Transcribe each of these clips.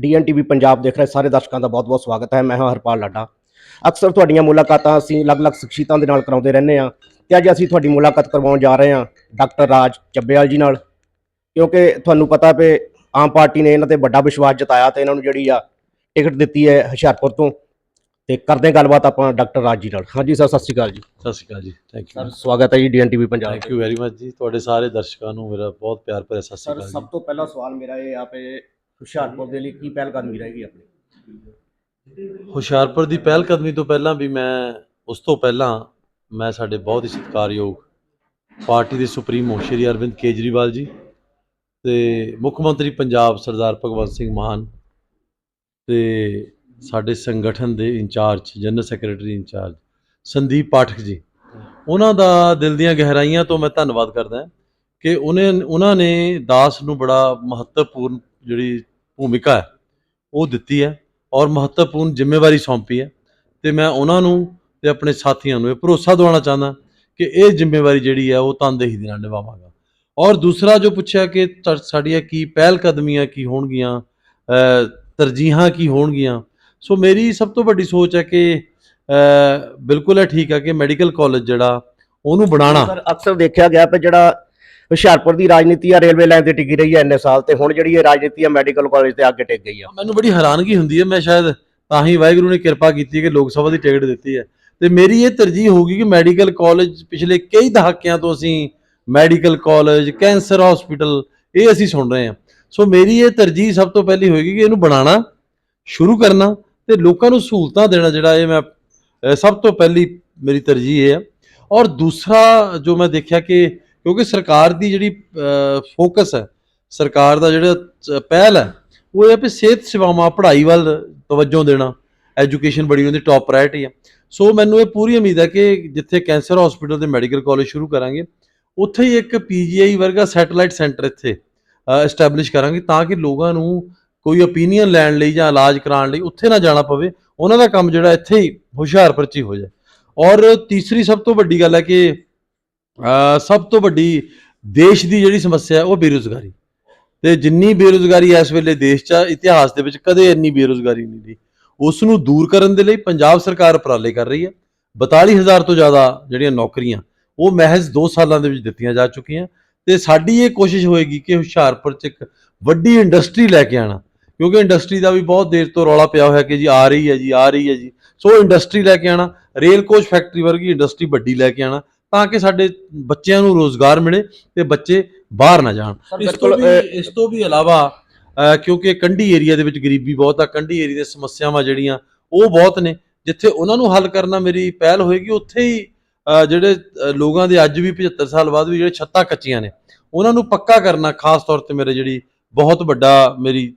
ਡੀਐਨਟੀਵੀ ਪੰਜਾਬ ਦੇਖ ਰਹੇ ਸਾਰੇ ਦਰਸ਼ਕਾਂ ਦਾ ਬਹੁਤ-ਬਹੁਤ ਸਵਾਗਤ ਹੈ। ਮੈਂ ਹਾਂ ਹਰਪਾਲ ਲਾਡਾ। ਅਕਸਰ ਤੁਹਾਡੀਆਂ ਮੁਲਾਕਾਤਾਂ ਅਸੀਂ ਅਲੱਗ-ਅਲੱਗ ਸ਼ਖਸੀਅਤਾਂ ਦੇ ਨਾਲ ਕਰਾਉਂਦੇ ਰਹਿੰਦੇ ਹਾਂ। ਤੇ ਅੱਜ ਅਸੀਂ ਤੁਹਾਡੀ ਮੁਲਾਕਾਤ ਕਰਵਾਉਣ ਜਾ ਰਹੇ ਹਾਂ ਡਾਕਟਰ ਰਾਜ ਚੱਬੇਵਾਲ ਜੀ ਨਾਲ। ਕਿਉਂਕਿ ਤੁਹਾਨੂੰ ਪਤਾ ਪਏ ਆਮ ਪਾਰਟੀ ਨੇ ਇਹਨਾਂ ਤੇ ਵੱਡਾ ਵਿਸ਼ਵਾਸ ਜਤਾਇਆ ਤੇ ਇਹਨਾਂ ਨੂੰ ਜਿਹੜੀ ਆ ਟਿਕਟ ਦਿੱਤੀ ਹੈ ਹੁਸ਼ਿਆਰਪੁਰ ਤੋਂ। ਤੇ ਕਰਦੇ ਹਾਂ ਗੱਲਬਾਤ ਆਪਾਂ ਡਾਕਟਰ ਰਾਜ ਜੀ ਨਾਲ। ਹਾਂਜੀ ਸਰ ਸਤਿ ਸ਼੍ਰੀ ਅਕਾਲ ਜੀ। ਸਤਿ ਸ਼੍ਰੀ ਅਕਾਲ ਜੀ। ਥੈਂਕ ਸਰ ਯੂ ਸਵਾਗਤ ਹੈ ਜੀ DNTV Punjab thank you very much ਜੀ। ਤੁਹਾਡੇ ਸਾਰੇ ਦਰਸ਼ਕਾਂ ਨੂੰ ਮੇਰਾ ਬਹੁਤ ਪਿਆਰ ਭਰਿਆ ਸਤਿ ਸ਼੍ਰੀ ਸਰ ਅਕਾਲ ਸਭ ਜੀ। ਤੋਂ ਪਹਿਲਾ ਸਵਾਲ ਮੇਰਾ ਇਹ ਆ ਪਏ ਹੁਸ਼ਿਆਰਪੁਰ ਦੇ ਲਈ ਕੀ ਪਹਿਲ ਕਦਮੀ ਰਹੇਗੀ ਆਪਣੀ? ਹੁਸ਼ਿਆਰਪੁਰ ਦੀ ਪਹਿਲ ਕਦਮੀ ਤੋਂ ਪਹਿਲਾਂ ਵੀ ਮੈਂ, ਉਸ ਤੋਂ ਪਹਿਲਾਂ ਮੈਂ ਸਾਡੇ ਬਹੁਤ ਹੀ ਸਤਿਕਾਰਯੋਗ ਪਾਰਟੀ ਦੇ ਸੁਪਰੀਮੋ ਸ਼੍ਰੀ ਅਰਵਿੰਦ ਕੇਜਰੀਵਾਲ ਜੀ ਤੇ ਮੁੱਖ ਮੰਤਰੀ ਪੰਜਾਬ ਸਰਦਾਰ ਭਗਵੰਤ ਸਿੰਘ ਮਾਨ ਤੇ ਸਾਡੇ ਸੰਗਠਨ ਦੇ incharge, general secretary incharge Sandeep Pathak ji. ਉਹਨਾਂ ਦਾ ਦਿਲ ਦੀਆਂ ਗਹਿਰਾਈਆਂ ਤੋਂ ਮੈਂ ਧੰਨਵਾਦ ਕਰਦਾ ਕਿ ਉਹਨੇ, ਉਹਨਾਂ ਨੇ ਦਾਸ ਨੂੰ ਬੜਾ ਮਹੱਤਵਪੂਰਨ ਜਿਹੜੀ ਭੂਮਿਕਾ ਹੈ। ਉਹ ਦਿੱਤੀ ਹੈ ਔਰ ਮਹੱਤਵਪੂਰਨ ਜ਼ਿੰਮੇਵਾਰੀ ਸੌਂਪੀ ਹੈ। ਤੇ ਮੈਂ ਉਹਨਾਂ ਨੂੰ ਤੇ ਆਪਣੇ ਸਾਥੀਆਂ ਨੂੰ ਇਹ ਭਰੋਸਾ ਦਿਵਾਉਣਾ ਚਾਹੁੰਦਾ ਕਿ ਇਹ ਜ਼ਿੰਮੇਵਾਰੀ ਜਿਹੜੀ ਹੈ ਉਹ ਤਨਦੇਹੀ ਦੇ ਨਾਲ ਨਿਭਾਵਾਂਗਾ। ਔਰ ਦੂਸਰਾ ਜੋ ਪੁੱਛਿਆ ਕਿ ਸਾਡੀਆਂ ਕੀ ਪਹਿਲ ਕਦਮੀਆਂ ਕੀ ਹੋਣਗੀਆਂ ਤਰਜੀਹਾਂ ਕੀ ਹੋਣਗੀਆਂ। ਸੋ ਮੇਰੀ ਸਭ ਤੋਂ ਵੱਡੀ ਸੋਚ ਹੈ ਕਿ ਬਿਲਕੁਲ ਇਹ ਠੀਕ ਹੈ ਕਿ ਮੈਡੀਕਲ ਕਾਲਜ ਜਿਹੜਾ ਉਹਨੂੰ ਬਣਾਉਣਾ। ਸਰ, ਅਕਸਰ ਦੇਖਿਆ ਗਿਆ ਕਿ ਜਿਹੜਾ ਹੁਸ਼ਿਆਰਪੁਰ ਦੀ ਰਾਜਨੀਤੀ ਆ, ਰੇਲਵੇ ਲਾਈਨ ਤੇ ਟਿਕੀ ਰਹੀ ਹੈ ਇੰਨੇ ਸਾਲ ਤੇ। ਹੁਣ ਜਿਹੜੀ ਇਹ ਰਾਜਨੀਤੀ ਆ, ਮੈਡੀਕਲ ਕਾਲਜ ਤੇ ਅੱਗੇ ਟਿਕ ਗਈ ਆ। ਮੈਨੂੰ ਬੜੀ ਹੈਰਾਨਗੀ ਹੁੰਦੀ ਹੈ ਮੈਂ ਸ਼ਾਇਦ ਤਾਂ ਹੀ ਵਾਹਿਗੁਰੂ ਨੇ ਕਿਰਪਾ ਕੀਤੀ ਕਿ ਲੋਕ ਸਭਾ ਦੀ ਟਿਕਟ ਦਿੱਤੀ ਹੈ। ਤੇ ਮੇਰੀ ਇਹ ਤਰਜੀਹ ਹੋਗੀ ਕਿ ਮੈਡੀਕਲ ਕਾਲਜ ਪਿਛਲੇ ਕਈ ਦਹਾਕਿਆਂ ਤੋਂ ਅਸੀਂ ਮੈਡੀਕਲ ਕਾਲਜ, ਕੈਂਸਰ ਹਸਪੀਟਲ, ਇਹ ਅਸੀਂ ਸੁਣ ਰਹੇ ਹਾਂ। ਸੋ ਮੇਰੀ ਇਹ ਤਰਜੀਹ ਸਭ ਤੋਂ ਪਹਿਲੀ ਹੋਏਗੀ ਕਿ ਇਹਨੂੰ ਬਣਾਉਣਾ, ਸ਼ੁਰੂ ਕਰਨਾ ਤੇ ਲੋਕਾਂ ਨੂੰ ਸਹੂਲਤਾਂ ਦੇਣਾ ਜਿਹੜਾ ਇਹ ਮੈਂ ਸਭ ਤੋਂ ਪਹਿਲੀ ਮੇਰੀ ਤਰਜੀਹ ਇਹ ਹੈ ਔਰ ਦੂਸਰਾ ਜੋ ਮੈਂ ਦੇਖਿਆ ਕਿ ਕਿਉਂਕਿ ਸਰਕਾਰ ਦੀ ਜਿਹੜੀ ਫੋਕਸ ਹੈ, ਸਰਕਾਰ ਦਾ ਜਿਹੜਾ ਪਹਿਲ ਹੈ, ਉਹ ਇਹ ਹੈ ਵੀ ਸਿਹਤ ਸੇਵਾਵਾਂ ਪੜ੍ਹਾਈ ਵੱਲ ਤਵੱਜੋ ਦੇਣਾ ਐਜੂਕੇਸ਼ਨ ਬੜੀ ਉਹਦੀ ਟੌਪ ਪ੍ਰਾਇੋਰਟੀ ਹੈ। ਸੋ ਮੈਨੂੰ ਇਹ ਪੂਰੀ ਉਮੀਦ ਹੈ ਕਿ ਜਿੱਥੇ ਕੈਂਸਰ ਹਸਪੀਟਲ ਤੇ ਮੈਡੀਕਲ ਕਾਲਜ ਸ਼ੁਰੂ ਕਰਾਂਗੇ, ਉੱਥੇ ਹੀ ਇੱਕ ਪੀਜੀਆਈ ਵਰਗਾ ਸੈਟੇਲਾਈਟ ਸੈਂਟਰ ਇੱਥੇ ਐਸਟੈਬਲਿਸ਼ ਕਰਾਂਗੇ ਤਾਂ ਕਿ ਲੋਕਾਂ ਨੂੰ ਕੋਈ ਓਪੀਨੀਅਨ ਲੈਣ ਲਈ ਜਾਂ ਇਲਾਜ ਕਰਾਉਣ ਲਈ ਉੱਥੇ ਨਾ ਜਾਣਾ ਪਵੇ, ਉਹਨਾਂ ਦਾ ਕੰਮ ਜਿਹੜਾ ਇੱਥੇ ਹੀ ਹੁਸ਼ਿਆਰਪੁਰ 'ਚ ਹੀ ਹੋ ਜਾਏ। ਔਰ ਤੀਸਰੀ ਸਭ ਤੋਂ ਵੱਡੀ ਗੱਲ ਹੈ ਕਿ ਸਭ ਤੋਂ ਵੱਡੀ ਦੇਸ਼ ਦੀ ਜਿਹੜੀ ਸਮੱਸਿਆ ਉਹ ਬੇਰੁਜ਼ਗਾਰੀ। ਤੇ ਜਿੰਨੀ ਬੇਰੁਜ਼ਗਾਰੀ ਇਸ ਵੇਲੇ ਦੇਸ਼ 'ਚ ਆ, ਇਤਿਹਾਸ ਦੇ ਵਿੱਚ ਕਦੇ ਇੰਨੀ ਬੇਰੁਜ਼ਗਾਰੀ ਨਹੀਂ ਰਹੀ। ਉਸ ਨੂੰ ਦੂਰ ਕਰਨ ਦੇ ਲਈ ਪੰਜਾਬ ਸਰਕਾਰ ਉਪਰਾਲੇ ਕਰ ਰਹੀ ਹੈ। 42000 ਤੋਂ ਜ਼ਿਆਦਾ ਜਿਹੜੀਆਂ ਨੌਕਰੀਆਂ ਉਹ ਮਹਿਜ਼ 2 ਸਾਲਾਂ ਦੇ ਵਿੱਚ ਦਿੱਤੀਆਂ ਜਾ ਚੁੱਕੀਆਂ। ਤੇ ਸਾਡੀ ਇਹ ਕੋਸ਼ਿਸ਼ ਹੋਏਗੀ ਕਿ ਹੁਸ਼ਿਆਰਪੁਰ 'ਚ ਇੱਕ ਵੱਡੀ ਇੰਡਸਟਰੀ ਲੈ ਕੇ ਆਣਾ ਕਿਉਂਕਿ ਇੰਡਸਟਰੀ ਦਾ ਵੀ ਬਹੁਤ ਦੇਰ ਤੋਂ ਰੌਲਾ ਪਿਆ ਹੋਇਆ ਕਿ ਜੀ ਆ ਰਹੀ ਹੈ ਜੀ ਆ ਰਹੀ ਹੈ ਜੀ। ਸੋ ਇੰਡਸਟਰੀ ਲੈ ਕੇ ਆਣਾ ਰੇਲ ਕੋਚ ਫੈਕਟਰੀ ਵਰਗੀ ਇੰਡਸਟਰੀ ਵੱਡੀ ਲੈ ਕੇ ਆਣਾ ਤਾਂ ਕਿ ਸਾਡੇ ਬੱਚਿਆਂ ਨੂੰ ਰੋਜ਼ਗਾਰ ਮਿਲੇ ਤੇ ਬੱਚੇ ਬਾਹਰ ਨਾ ਜਾਣ। ਇਸ ਤੋਂ ਇਸ ਤੋਂ ਵੀ ਇਲਾਵਾ ਕਿਉਂਕਿ ਕੰਢੀ ਏਰੀਆ ਦੇ ਵਿੱਚ ਗਰੀਬੀ ਬਹੁਤ ਆ ਕੰਢੀ ਏਰੀਆ ਦੀਆਂ ਸਮੱਸਿਆਵਾਂ ਜਿਹੜੀਆਂ ਉਹ ਬਹੁਤ ਨੇ। ਜਿੱਥੇ ਉਹਨਾਂ ਨੂੰ ਹੱਲ ਕਰਨਾ ਮੇਰੀ ਪਹਿਲ ਹੋਏਗੀ ਉੱਥੇ ਹੀ ਜਿਹੜੇ ਲੋਕਾਂ ਦੇ ਅੱਜ ਵੀ 75 ਸਾਲ ਬਾਅਦ ਵੀ ਜਿਹੜੇ ਛੱਤਾਂ ਕੱਚੀਆਂ ਨੇ ਉਹਨਾਂ ਨੂੰ ਪੱਕਾ ਕਰਨਾ ਖਾਸ ਤੌਰ ਤੇ ਮੇਰੇ ਜਿਹੜੀ ਬਹੁਤ ਵੱਡਾ ਮੇਰੀ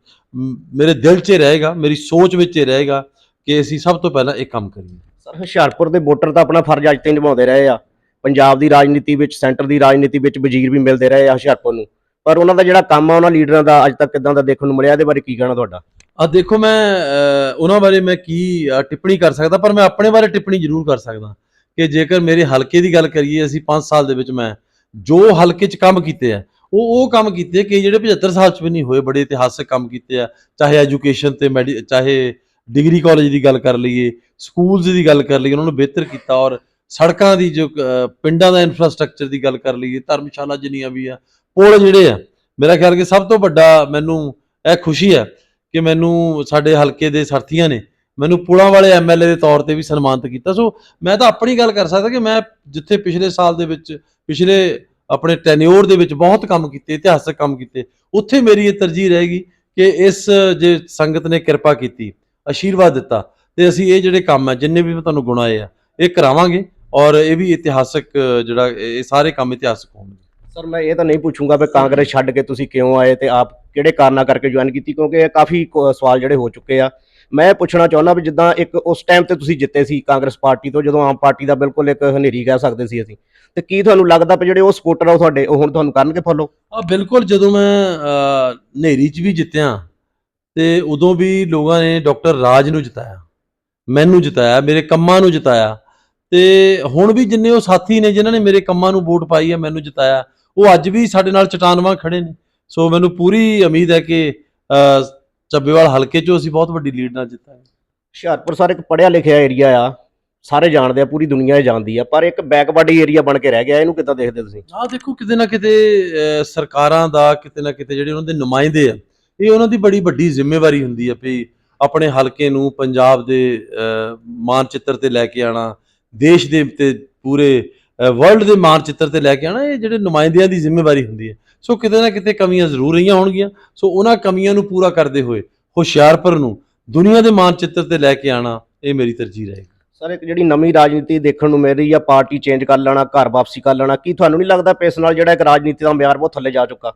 ਮੇਰੇ ਦਿਲ 'ਚ ਇਹ ਰਹੇਗਾ ਮੇਰੀ ਸੋਚ ਵਿੱਚ ਇਹ ਰਹੇਗਾ ਕਿ ਅਸੀਂ ਸਭ ਤੋਂ ਪਹਿਲਾਂ ਇਹ ਕੰਮ ਕਰੀਏ। ਸਰ ਹੁਸ਼ਿਆਰਪੁਰ ਦੇ ਵੋਟਰ ਤਾਂ ਆਪਣਾ ਫਰਜ਼ ਅੱਜ ਤੱਕ ਨਿਭਾਉਂਦੇ ਰਹੇ ਆ। ਪੰਜਾਬ ਦੀ ਰਾਜਨੀਤੀ ਵਿੱਚ, ਸੈਂਟਰ ਦੀ ਰਾਜਨੀਤੀ ਵਿੱਚ ਵਜ਼ੀਰ ਵੀ ਮਿਲਦੇ ਰਹੇ ਆ ਹੁਸ਼ਿਆਰਪੁਰ ਨੂੰ। ਪਰ ਉਹਨਾਂ ਦਾ ਜਿਹੜਾ ਕੰਮ ਆ, ਉਹਨਾਂ ਲੀਡਰਾਂ ਦਾ ਅੱਜ ਤੱਕ ਕਿਦਾਂ ਦਾ ਦੇਖਣ ਨੂੰ ਮਿਲਿਆ? ਇਹਦੇ ਬਾਰੇ ਕੀ ਕਹਿਣਾ ਤੁਹਾਡਾ? ਆ ਦੇਖੋ, ਮੈਂ ਉਹਨਾਂ ਬਾਰੇ ਮੈਂ ਕੀ ਟਿੱਪਣੀ ਕਰ ਸਕਦਾ, ਪਰ ਮੈਂ ਆਪਣੇ ਬਾਰੇ ਟਿੱਪਣੀ ਜ਼ਰੂਰ ਕਰ ਸਕਦਾ ਕਿ ਜੇਕਰ ਮੇਰੇ ਹਲਕੇ ਦੀ ਗੱਲ ਕਰੀਏ, ਅਸੀਂ 5 ਸਾਲ ਦੇ ਵਿੱਚ ਮੈਂ ਜੋ ਹਲਕੇ 'ਚ ਕੰਮ ਕੀਤੇ ਆ, ਉਹ ਉਹ ਕੰਮ ਕੀਤੇ ਕਿ ਜਿਹੜੇ 75 ਸਾਲ 'ਚ ਵੀ ਨਹੀਂ ਹੋਏ, ਬੜੇ ਇਤਿਹਾਸਕ ਕੰਮ ਕੀਤੇ ਆ, ਚਾਹੇ ਐਜੂਕੇਸ਼ਨ ਤੇ ਮੈਡੀ, ਚਾਹੇ ਡਿਗਰੀ ਕਾਲਜ ਦੀ ਗੱਲ ਕਰ ਲਈਏ, ਸਕੂਲਸ ਦੀ ਗੱਲ ਕਰ ਲਈਏ, ਉਹਨਾਂ ਨੂੰ ਬਿਹਤਰ ਕੀਤਾ ਔਰ ਸੜਕਾਂ ਦੀ ਜੋ ਪਿੰਡਾਂ ਦਾ ਇਨਫਰਾਸਟ੍ਰਕਚਰ ਦੀ ਗੱਲ ਕਰ ਲਈਏ, ਧਰਮਸ਼ਾਲਾ ਜਿੰਨੀਆਂ ਵੀ ਆ, ਪੁਲ ਜਿਹੜੇ ਆ, ਮੇਰਾ ਖਿਆਲ ਕਿ ਸਭ ਤੋਂ ਵੱਡਾ ਮੈਨੂੰ ਇਹ ਖੁਸ਼ੀ ਹੈ ਕਿ ਮੈਨੂੰ ਸਾਡੇ ਹਲਕੇ ਦੇ ਸਾਥੀਆਂ ਨੇ ਮੈਨੂੰ ਪੁਲਾਂ ਵਾਲੇ ਐਮਐਲਏ ਦੇ ਤੌਰ ਤੇ ਵੀ ਸਨਮਾਨਿਤ ਕੀਤਾ। ਸੋ ਮੈਂ ਤਾਂ ਆਪਣੀ ਗੱਲ ਕਰ ਸਕਦਾ ਕਿ ਮੈਂ ਜਿੱਥੇ ਪਿਛਲੇ ਸਾਲ ਦੇ ਵਿੱਚ, ਪਿਛਲੇ ਆਪਣੇ ਟੈਨਿਓਰ ਦੇ ਵਿੱਚ ਬਹੁਤ ਕੰਮ ਕੀਤੇ, ਇਤਿਹਾਸਕ ਕੰਮ ਕੀਤੇ, ਉੱਥੇ ਮੇਰੀ ਇਹ ਤਰਜੀਹ ਰਹੇਗੀ ਕਿ ਇਸ ਜੇ ਸੰਗਤ ਨੇ ਕਿਰਪਾ ਕੀਤੀ, ਆਸ਼ੀਰਵਾਦ ਦਿੱਤਾ ਤੇ ਅਸੀਂ ਇਹ ਜਿਹੜੇ ਕੰਮ ਆ, ਜਿੰਨੇ ਵੀ ਮੈਂ ਤੁਹਾਨੂੰ ਗੁਣਾਏ ਆ, ਇਹ ਕਰਾਵਾਂਗੇ। ਔਰ ਇਹ ਵੀ ਇਤਿਹਾਸਕ ਜਿਹੜਾ ਇਹ ਸਾਰੇ ਕੰਮ ਇਤਿਹਾਸਕ ਹੋਣਗੇ। ਸਰ ਮੈਂ ਇਹ ਤਾਂ ਨਹੀਂ ਪੁੱਛੂੰਗਾ ਵੀ ਕਾਂਗਰਸ ਛੱਡ ਕੇ ਤੁਸੀਂ ਕਿਉਂ ਆਏ ਤੇ ਆਪ ਕਿਹੜੇ ਕਾਰਨਾਂ ਕਰਕੇ ਜੁਆਇਨ ਕੀਤੀ ਕਿਉਂਕਿ ਇਹ ਕਾਫੀ ਸਵਾਲ ਜਿਹੜੇ ਹੋ ਚੁੱਕੇ ਆ। ਮੈਂ ਪੁੱਛਣਾ ਚਾਹੁੰਦਾ ਵੀ ਜਿੱਦਾਂ ਇੱਕ ਉਸ ਟਾਈਮ ਤੇ ਤੁਸੀਂ ਜਿੱਤੇ ਸੀ ਕਾਂਗਰਸ ਪਾਰਟੀ ਤੋਂ ਜਦੋਂ ਆਮ ਪਾਰਟੀ ਦਾ ਬਿਲਕੁਲ ਇੱਕ ਹਨੇਰੀ ਕਹਿ ਸਕਦੇ ਸੀ ਅਸੀਂ। ਤੇ ਕੀ ਤੁਹਾਨੂੰ ਲੱਗਦਾ ਵੀ ਜਿਹੜੇ ਉਹ ਸਪੋਰਟਰ ਆ ਤੁਹਾਡੇ ਉਹ ਹੁਣ ਤੁਹਾਨੂੰ ਕਰਨਗੇ ਫੋਲੋ? ਆ ਬਿਲਕੁਲ ਜਦੋਂ ਮੈਂ ਹਨੇਰੀ 'ਚ ਵੀ ਜਿੱਤਿਆ ਤੇ ਉਦੋਂ ਵੀ ਲੋਕਾਂ ਨੇ ਡਾਕਟਰ ਰਾਜ ਨੂੰ ਜਿਤਾਇਆ। ਮੈਨੂੰ ਜਿਤਾਇਆ ਮੇਰੇ ਕੰਮਾਂ ਨੂੰ ਜਿਤਾਇਆ। ਤੇ ਹੁਣ ਵੀ ਜਿੰਨੇ ਉਹ ਸਾਥੀ ਨੇ ਜਿਨ੍ਹਾਂ ਨੇ ਮੇਰੇ ਕੰਮਾਂ ਨੂੰ ਵੋਟ ਪਾਈ ਹੈ ਮੈਨੂੰ ਜਿਤਾਇਆ। ਉਹ ਅੱਜ ਵੀ ਸਾਡੇ ਨਾਲ ਚਟਾਨਵਾਂ ਖੜੇ ਨੇ। ਸੋ ਮੈਨੂੰ ਪੂਰੀ ਉਮੀਦ ਹੈ ਕਿ ਚੱਬੇਵਾਲ ਹਲਕੇ 'ਚੋਂ ਅਸੀਂ ਬਹੁਤ ਵੱਡੀ ਲੀਡ ਨਾਲ ਜਿੱਤਾਂਗੇ। ਹੁਸ਼ਿਆਰਪੁਰ ਸਰ ਇੱਕ ਪੜਿਆ ਲਿਖਿਆ ਏਰੀਆ ਆ। ਸਾਰੇ ਜਾਣਦੇ ਆ ਪੂਰੀ ਦੁਨੀਆ ਹੀ ਜਾਣਦੀ ਆ। ਪਰ ਇੱਕ ਬੈਕਵਰਡ ਏਰੀਆ ਬਣ ਕੇ ਰਹਿ ਗਿਆ ਇਹਨੂੰ ਕਿੱਦਾਂ ਦੇਖਦੇ ਤੁਸੀਂ? ਆਹ ਦੇਖੋ ਕਿਤੇ ਨਾ ਕਿਤੇ ਸਰਕਾਰਾਂ ਦਾ ਕਿਤੇ ਨਾ ਕਿਤੇ ਜਿਹੜੇ ਉਹਨਾਂ ਦੇ ਨੁਮਾਇੰਦੇ ਆ ਇਹ ਉਹਨਾਂ ਦੀ ਬੜੀ ਵੱਡੀ ਜ਼ਿੰਮੇਵਾਰੀ ਹੁੰਦੀ ਹੈ ਵੀ ਆਪਣੇ ਹਲਕੇ ਨੂੰ ਪੰਜਾਬ ਦੇ ਮਾਨਚਿੱਤਰ ਤੇ ਲੈ ਕੇ ਆਣਾ ਦੇਸ਼ ਦੇ ਤੇ ਪੂਰੇ ਵਰਲਡ ਦੇ ਮਾਨਚਿੱਤਰ ਤੇ ਲੈ ਕੇ ਆਣਾ ਇਹ ਜਿਹੜੇ ਨੁਮਾਇੰਦਿਆਂ ਦੀ ਜ਼ਿੰਮੇਵਾਰੀ ਹੁੰਦੀ ਹੈ। ਸੋ ਕਿਤੇ ਨਾ ਕਿਤੇ ਕਮੀਆਂ ਜ਼ਰੂਰ ਰਹੀਆਂ ਹੋਣਗੀਆਂ। ਸੋ ਉਹਨਾਂ ਕਮੀਆਂ ਨੂੰ ਪੂਰਾ ਕਰਦੇ ਹੋਏ ਹੁਸ਼ਿਆਰਪੁਰ ਨੂੰ ਦੁਨੀਆ ਦੇ ਮਾਨਚਿੱਤਰ ਤੇ ਲੈ ਕੇ ਆਣਾ ਇਹ ਮੇਰੀ ਤਰਜੀਹ ਰਹੇਗੀ। ਸਰ ਇੱਕ ਜਿਹੜੀ ਨਵੀਂ ਰਾਜਨੀਤੀ ਦੇਖਣ ਨੂੰ ਮਿਲ ਰਹੀ ਆ ਪਾਰਟੀ ਚੇਂਜ ਕਰ ਲੈਣਾ ਘਰ ਵਾਪਸੀ ਕਰ ਲੈਣਾ ਕੀ ਤੁਹਾਨੂੰ ਨਹੀਂ ਲੱਗਦਾ ਪੇਸ ਨਾਲ ਜਿਹੜਾ ਇੱਕ ਰਾਜਨੀਤੀ ਦਾ ਮਿਆਰ ਬਹੁਤ ਥੱਲੇ ਜਾ ਚੁੱਕਾ?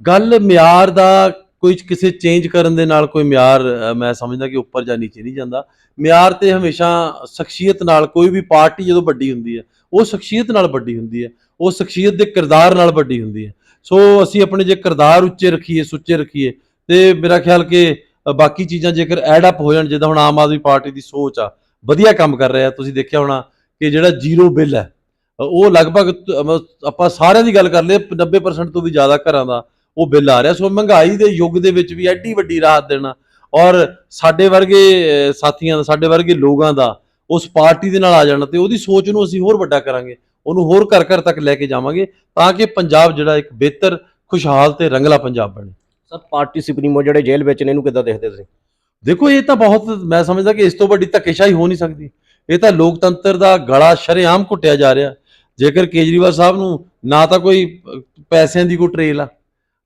ਗੱਲ ਮਿਆਰ ਦਾ ਕੋਈ ਕਿਸੇ ਚੇਂਜ ਕਰਨ ਦੇ ਨਾਲ ਕੋਈ ਮਿਆਰ ਮੈਂ ਸਮਝਦਾ ਕਿ ਉੱਪਰ ਜਾਂ ਨੀਚੇ ਨਹੀਂ ਜਾਂਦਾ। ਮਿਆਰ ਤੇ ਹਮੇਸ਼ਾ ਸ਼ਖਸੀਅਤ ਨਾਲ ਕੋਈ ਵੀ ਪਾਰਟੀ ਜਦੋਂ ਵੱਡੀ ਹੁੰਦੀ ਹੈ, ਉਹ ਸ਼ਖਸੀਅਤ ਨਾਲ ਵੱਡੀ ਹੁੰਦੀ ਹੈ, ਉਹ ਸ਼ਖਸੀਅਤ ਦੇ ਕਿਰਦਾਰ ਨਾਲ ਵੱਡੀ ਹੁੰਦੀ ਹੈ। ਸੋ ਅਸੀਂ ਆਪਣੇ ਜੇ ਕਿਰਦਾਰ ਉੱਚੇ ਰੱਖੀਏ, ਸੁੱਚੇ ਰੱਖੀਏ, ਤੇ ਮੇਰਾ ਖਿਆਲ ਕਿ ਬਾਕੀ ਚੀਜ਼ਾਂ ਜੇਕਰ ਐਡ ਅਪ ਹੋ ਜਾਣ, ਜਿੱਦਾਂ ਹੁਣ ਆਮ ਆਦਮੀ ਪਾਰਟੀ ਦੀ ਸੋਚ ਆ, ਵਧੀਆ ਕੰਮ ਕਰ ਰਿਹਾ, ਤੁਸੀਂ ਦੇਖਿਆ ਹੋਣਾ ਕਿ ਜਿਹੜਾ ਜ਼ੀਰੋ ਬਿੱਲ ਹੈ ਉਹ ਲਗਭਗ ਆਪਾਂ ਸਾਰਿਆਂ ਦੀ ਗੱਲ ਕਰ ਲਈਏ 90% ਤੋਂ ਵੀ ਜ਼ਿਆਦਾ ਘਰਾਂ ਦਾ ਉਹ ਬਿੱਲ ਆ ਰਿਹਾ। ਸੋ ਮਹਿੰਗਾਈ ਦੇ ਯੁੱਗ ਦੇ ਵਿੱਚ ਵੀ ਐਡੀ ਵੱਡੀ ਰਾਹਤ ਦੇਣਾ ਔਰ ਸਾਡੇ ਵਰਗੇ ਸਾਥੀਆਂ ਦਾ ਸਾਡੇ ਵਰਗੇ ਲੋਕਾਂ ਦਾ ਉਸ ਪਾਰਟੀ ਦੇ ਨਾਲ ਆ ਜਾਣਾ ਤੇ ਉਹਦੀ ਸੋਚ ਨੂੰ ਅਸੀਂ ਹੋਰ ਵੱਡਾ ਕਰਾਂਗੇ ਉਹਨੂੰ ਹੋਰ ਘਰ ਘਰ ਤੱਕ ਲੈ ਕੇ ਜਾਵਾਂਗੇ ਤਾਂ ਕਿ ਪੰਜਾਬ ਜਿਹੜਾ ਇੱਕ ਬਿਹਤਰ ਖੁਸ਼ਹਾਲ ਤੇ ਰੰਗਲਾ ਪੰਜਾਬ ਬਣੇ। ਸਰ ਪਾਰਟੀ ਸੁਪਰੀਮੋ ਜਿਹੜੇ ਜੇਲ੍ਹ ਵਿੱਚ ਨੇ ਇਹਨੂੰ ਕਿੱਦਾਂ ਦੇਖਦੇ ਤੁਸੀਂ? ਦੇਖੋ ਇਹ ਤਾਂ ਬਹੁਤ ਮੈਂ ਸਮਝਦਾ ਕਿ ਇਸ ਤੋਂ ਵੱਡੀ ਧੱਕੇਸ਼ਾਹੀ ਹੋ ਨਹੀਂ ਸਕਦੀ। ਇਹ ਤਾਂ ਲੋਕਤੰਤਰ ਦਾ ਗਲਾ ਸ਼ਰੇਆਮ ਘੁੱਟਿਆ ਜਾ ਰਿਹਾ। ਜੇਕਰ ਕੇਜਰੀਵਾਲ ਸਾਹਿਬ ਨੂੰ ਨਾ ਤਾਂ ਕੋਈ ਪੈਸਿਆਂ ਦੀ ਕੋਈ ਟ੍ਰੇਲ ਆ।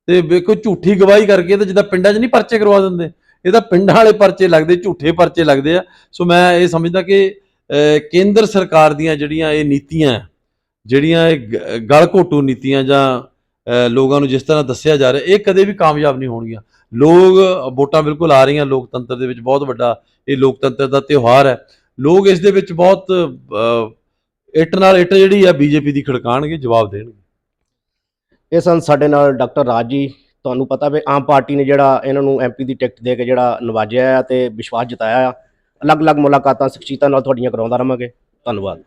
ਤੇ ਵੇਖੋ ਝੂਠੀ ਗਵਾਹੀ ਕਰਕੇ ਤੇ ਜਿੱਦਾਂ ਪਿੰਡਾਂ 'ਚ ਨਹੀਂ ਪਰਚੇ ਕਰਵਾ ਦਿੰਦੇ, ਇਹ ਤਾਂ ਪਿੰਡਾਂ ਵਾਲੇ ਪਰਚੇ ਲੱਗਦੇ, ਝੂਠੇ ਪਰਚੇ ਲੱਗਦੇ ਆ। ਸੋ ਮੈਂ ਇਹ ਸਮਝਦਾ ਕਿ ਕੇਂਦਰ ਸਰਕਾਰ ਦੀਆਂ ਜਿਹੜੀਆਂ ਇਹ ਨੀਤੀਆਂ, ਜਿਹੜੀਆਂ ਇਹ ਗ- ਗਲ ਨੀਤੀਆਂ ਜਾਂ ਲੋਕਾਂ ਨੂੰ ਜਿਸ ਤਰ੍ਹਾਂ ਦੱਸਿਆ ਜਾ ਰਿਹਾ, ਇਹ ਕਦੇ ਵੀ ਕਾਮਯਾਬ ਨਹੀਂ ਹੋਣਗੀਆਂ। ਲੋਕ ਵੋਟਾਂ ਬਿਲਕੁਲ ਆ ਰਹੀਆਂ ਲੋਕਤੰਤਰ ਦੇ ਵਿੱਚ, ਬਹੁਤ ਵੱਡਾ ਇਹ ਲੋਕਤੰਤਰ ਦਾ ਤਿਉਹਾਰ ਹੈ। ਲੋਕ ਇਸ ਦੇ ਵਿੱਚ ਬਹੁਤ ਇੱਟ ਨਾਲ ਇੱਟ ਜਿਹੜੀ ਆ, ਬੀਜੇਪੀ ਦੀ ਖੜਕਾਣਗੇ, ਜਵਾਬ ਦੇਣਗੇ। ਇਹ ਸਨ ਸਾਡੇ ਨਾਲ ਡਾਕਟਰ ਰਾਜ ਜੀ। ਤੁਹਾਨੂੰ ਪਤਾ ਵੀ ਆਮ ਪਾਰਟੀ ਨੇ ਜਿਹੜਾ ਇਹਨਾਂ ਨੂੰ ਐਮਪੀ ਦੀ ਟਿਕਟ ਦੇ ਕੇ ਜਿਹੜਾ ਨਵਾਜਿਆ ਆ ਤੇ ਵਿਸ਼ਵਾਸ ਜਤਾਇਆ ਆ। ਅਲੱਗ-ਅਲੱਗ ਮੁਲਾਕਾਤਾਂ ਸ਼ਖਸੀਅਤਾਂ ਨਾਲ ਤੁਹਾਡੀਆਂ ਕਰਾਉਂਦਾ ਰਹਾਂਗੇ। ਧੰਨਵਾਦ।